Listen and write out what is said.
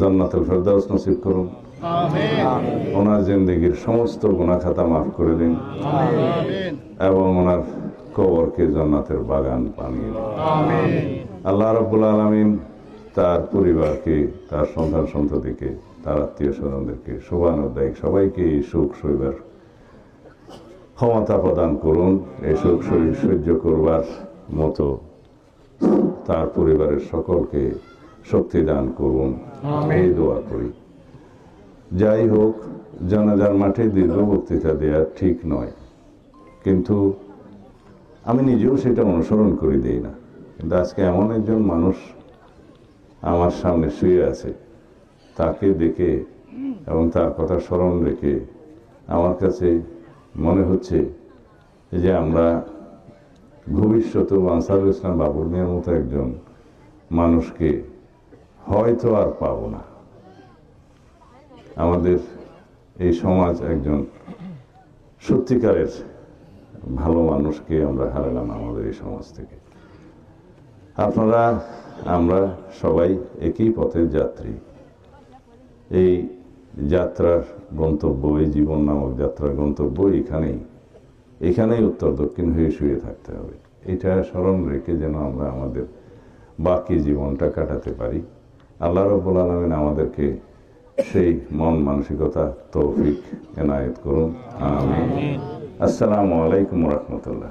জান্নাতুল ফেরদাউস নসিব করুন। ওনার জিন্দগির সমস্ত গুণাখাতা মাফ করে দিন। এবং ওনার কবরকে জান্নাতের বাগান বানিয়ে দিন। আল্লাহ রব্বুল আলমিন তার পরিবারকে তার সন্তান সন্ততিকে তার আত্মীয় স্বজনদেরকে শোভানুদায়িক সবাইকে এই সুখ শৈবার ক্ষমতা প্রদান করুন। এই সুখ সহ্য করবার মতো তার পরিবারের সকলকে শক্তি দান করুন। এই দোয়া করি। যাই হোক, জানাজার মাঠে দীর্ঘ বক্তৃতা দেওয়া ঠিক নয়। কিন্তু আমি নিজেও সেটা অনুসরণ করে দিই না। কিন্তু আজকে এমন একজন মানুষ আমার সামনে শুয়ে আছে। তাকে দেখে এবং তার কথা স্মরণ রেখে আমার কাছে মনে হচ্ছে যে আমরা ভবিষ্যতে আনসারুল ইসলাম বাবুর মিয়ার মতো একজন মানুষকে হয়তো আর পাবো না। আমাদের এই সমাজ একজন সত্যিকারের ভালো মানুষকে আমরা হারালাম আমাদের এই সমাজ থেকে। আপনারা, আমরা সবাই একই পথের যাত্রী। এই যাত্রার গন্তব্য, এই জীবন নামক যাত্রার গন্তব্য এখানেই। এখানেই উত্তর দক্ষিণ হয়ে শুয়ে থাকতে হবে। এটা স্মরণ রেখে যেন আমরা আমাদের বাকি জীবনটা কাটাতে পারি। আল্লাহ রব্বুল আলমিন আমাদেরকে সেই মন মানসিকতা তৌফিক এনায়েত করুন। আমি আসসালামু আলাইকুম রহমতুল্লাহ।